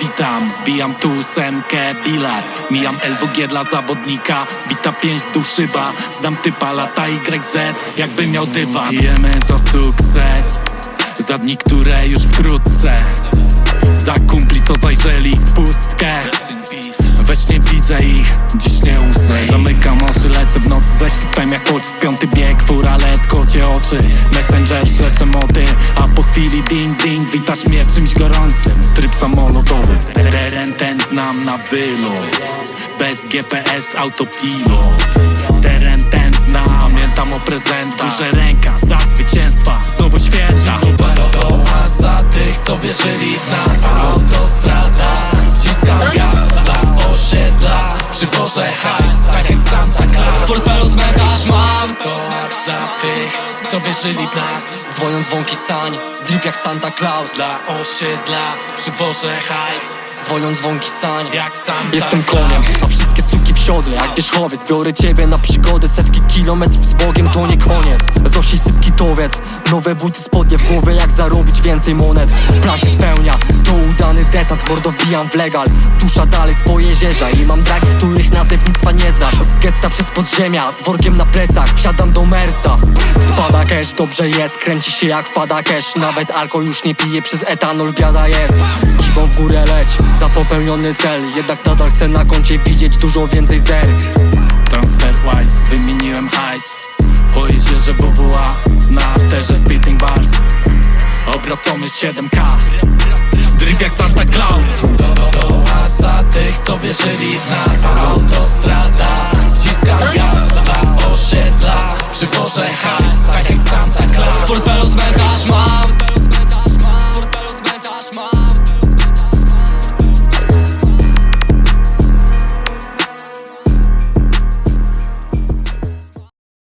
witam Wbijam tu ósemkę, bilar Mijam LWG dla zawodnika. Bita pięć w dół szyba. Znam typa lata YZ Jakby miał dywan. Pijemy za sukces. Za dni, które już wkrótce. Za kumpli, co zajrzeli w pustkę Weź nie widzę ich, dziś nie usnę. Zamykam oczy, lecę w nocy ze świstem jak pocisk Piąty bieg, fura, let, kocie oczy. Messenger, śleszę mody A po chwili ding ding, witasz mnie czymś gorącym. Tryb samolotowy, teren ten znam na wylot. Bez GPS, autopilot Przywożę hajs, tak jak Santa Claus W portfelu zmętasz mam Doła za tych, co wierzyli w nas. Dzwonią dzwonki sań, drip jak Santa Claus. Dla osiedla przywożę hajs. Dzwonią dzwonki sań Jak Santa Jestem koniem, a wszystkie suki w siodle Jak wierzchowiec, biorę ciebie na przygodę Setki kilometrów z Bogiem, to nie koniec. Z osi sypki towiec Nowe buty, spodnie w głowie Jak zarobić więcej monet. Plan się spełnia, to udany desant Mordo wbijam w legal. Tusza dalej z pojezierza I mam dragi, których nazewnictwa nie znasz. Z getta przez podziemia, z workiem na plecach Wsiadam do merca. Wpada cash, dobrze jest Kręci się jak wpada cash. Nawet alkohol już nie pije, przez etanol biada jest Gibą w górę leć, za popełniony cel. Jednak nadal chcę na koncie widzieć dużo więcej zer. TransferWise, wymieniłem hajs. Po jeździerze WWA, na afterze Spitting Bars. Obrotomy 7K Drip jak Santa Claus. Doła za tych, co wierzyli w nas. Autostrada, wciskam gaz Dla osiedla, przywożę hajs